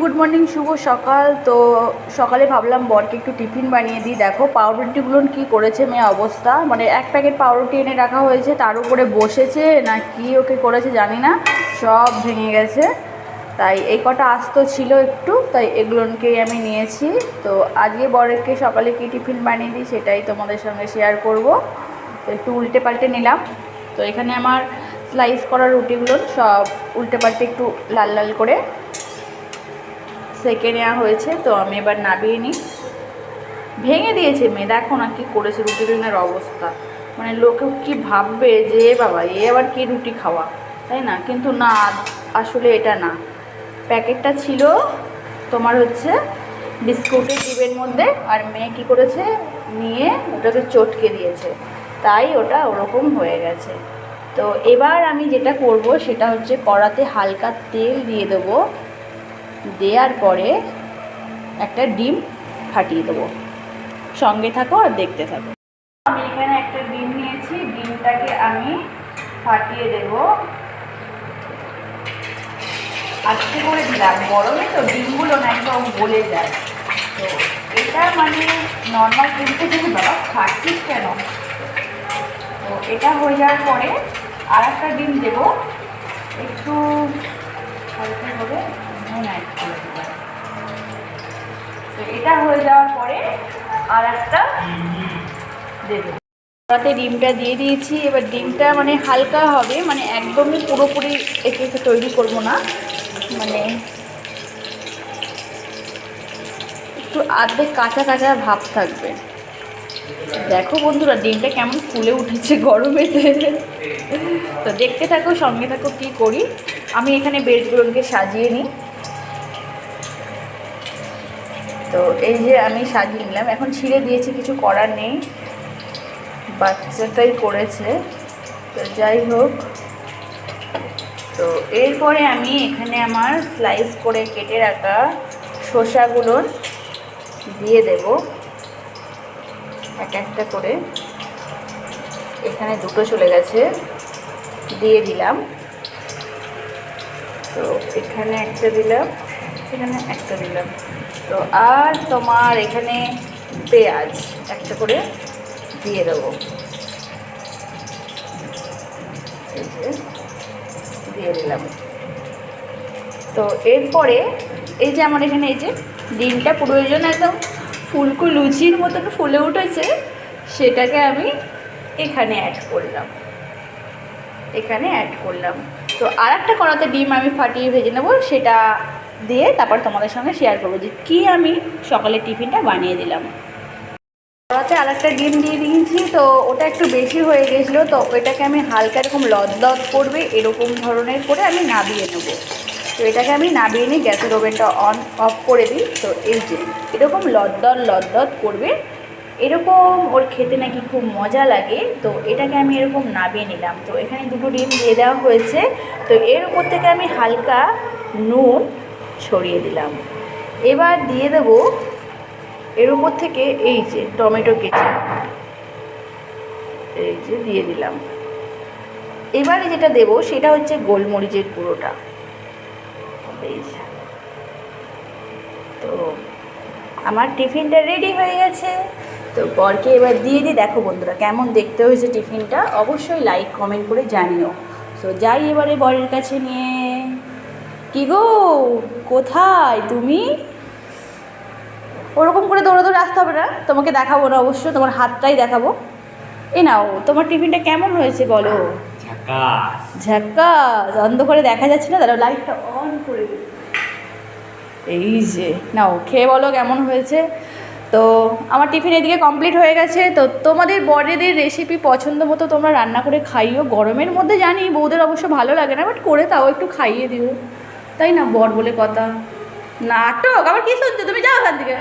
Good morning শুভ সকাল। তো সকালে ভাবলাম বরকে একটু টিফিন বানিয়ে দিই। দেখো, পাউরুটিগুলো কি করেছে মেয়ে অবস্থা? মানে এক প্যাকেট পাউরুটি এনে রাখা হয়েছে, তার উপরে বসেছে না কি ওকে করেছে জানি না, সব ভেঙে গেছে। তাই এই কটা আস্ত ছিল একটু, তাই এগুলোকেই আমি নিয়েছি। তো আজকে বরকে সকালে কি টিফিন বানিয়ে দিই সেটাই তোমাদের সঙ্গে শেয়ার করব। তো একটু উল্টে পাল্টে নিলাম। তো এখানে আমার স্লাইস করা রুটিগুলো সব উল্টে পাল্টে একটু লাল লাল করে সেকে নেওয়া হয়েছে, তো আমি এবার নাবিয়ে নিই। ভেঙে দিয়েছে মেয়ে, দেখো না কী করেছে রুটি রুটিনের অবস্থা। মানে লোকে কি ভাববে যে বাবা, এ আবার কি রুটি খাওয়া, তাই না? কিন্তু না, আসলে এটা না। প্যাকেটটা ছিল তোমার হচ্ছে বিস্কুটের ডিবের মধ্যে, আর মেয়ে কি করেছে? নিয়ে ওটাকে চটকে দিয়েছে। তাই ওটা ওরকম হয়ে গেছে। তো এবার আমি যেটা করব, সেটা হচ্ছে কড়াতে হালকা তেল দিয়ে দেবো। দেওয়ার পরে একটা ডিম ফাটিয়ে দেবো। সঙ্গে থাকো আর দেখতে থাকো। আমি এখানে একটা ডিম নিয়েছি, ডিমটাকে আমি ফাটিয়ে দেব। আজকে করে দিলাম, গরমে তো ডিমগুলো না একদম গলে যায়। তো এটা মানে নর্মাল ডিমটা যদি বাবা ফাটিস কেন? তো এটা হয়ে যাওয়ার পরে আর একটা ডিম দেবো। একটু হালকা এটা হয়ে যাওয়ার পরে আর একটা ডিমটা দিয়ে দিয়েছি। এবার ডিমটা মানে হালকা হবে মানে একদমই পুরোপুরি একে একে তৈরি করব না। মানে একটু আর্ধেক কাঁচা কাঁচা ভাব থাকবে। দেখো বন্ধুরা, ডিমটা কেমন ফুলে উঠেছে গরমেতে তো দেখতে থাকো, সঙ্গে থাকো, কী করি। আমি এখানে ব্রেডগুলোকে সাজিয়ে নিই তো এই যে আমি সাজিয়ে নিলাম। এখন ছিঁড়ে দিয়েছি, কিছু করার নেই। বাচ্চাটাই করেছে তো যাই হোক। তো এরপরে আমি এখানে আমার স্লাইস করে কেটে রাখা শসাগুলোর দিয়ে দেব। এক একটা করে। এখানে দুটো চলে গেছে। দিয়ে দিলাম। তো এখানে একটা দিলাম, এখানে একটা দিলাম। তো আর তোমার এখানে পেঁয়াজ একটা করে দিয়ে দেবো। দিয়ে দিলাম। তো এরপরে, এই যে আমার এখানে এই যে ডিমটা পুরো এই জন্য একদম ফুলকো লুচির মতন ফুলে উঠেছে, সেটাকে আমি এখানে অ্যাড করলাম। এখানে অ্যাড করলাম। তো আর একটা কড়াতে ডিম আমি ফাটিয়ে ভেজে নেব, সেটা দিয়ে তারপর তোমাদের সঙ্গে শেয়ার করব যে কী আমি সকালে টিফিনটা বানিয়ে দিলাম। কড়াতে আর একটা ডিম দিয়ে দিয়েছি, তো ওটা একটু বেশি হয়ে গেছিল, তো ওইটাকে আমি হালকা এরকম লদ লদ করবে, এরকম ধরনের করে আমি নাবিয়ে নেব। তো এটাকে আমি নাবিয়ে নিই গ্যাসের ওভেনটা অন অফ করে দিই, তো এই যে এরকম লদ্দদ লদ্দদ করবে, এরকম ওর খেতে নাকি খুব মজা লাগে, তো এটাকে আমি এরকম নাবিয়ে নিলাম। তো এখানে দুটো ডিম দিয়ে দেওয়া হয়েছে, তো এর উপর থেকে আমি হালকা নুন ছড়িয়ে দিলাম। এবার দিয়ে দেব এর উপর থেকে এই যে টমেটো কেচি এই যে দিয়ে দিলাম। এবারে যেটা দেব সেটা হচ্ছে গোলমরিচের গুঁড়োটা এই তো আমার টিফিনটা রেডি হয়ে গেছে। তো বরকে এবার দিয়ে দিই। দেখো বন্ধুরা, কেমন দেখতে হয়েছে টিফিনটা? অবশ্যই লাইক কমেন্ট করে জানিও। সো যাই এবারে বরের কাছে নিয়ে। কি গো? কোথায় তুমি? ওরকম করে দৌড়ে দৌড়ে আসতে হবে না। তোমাকে দেখাবো না অবশ্য তোমার হাতটাই দেখাবো। এ নাও তোমার টিফিনটা কেমন হয়েছে বলো? ঝাকাস ঝাক্কা অন্ধ করে দেখা যাচ্ছে না? দাঁড়াও লাইটটা অন করে এই যে নাও খেয়ে বলো কেমন হয়েছে? তো আমার টিফিন এদিকে কমপ্লিট হয়ে গেছে। তো তোমাদের বড়েদের রেসিপি পছন্দ মতো তোমরা রান্না করে খাইও। গরমের মধ্যে জানি বউদের অবশ্য ভালো লাগে না বাট করে তাও একটু খাইয়ে দিও। তাই না বর বলে কথা? নাটক? আবার কি শুনছো? তুমি যাও ওখান থেকে।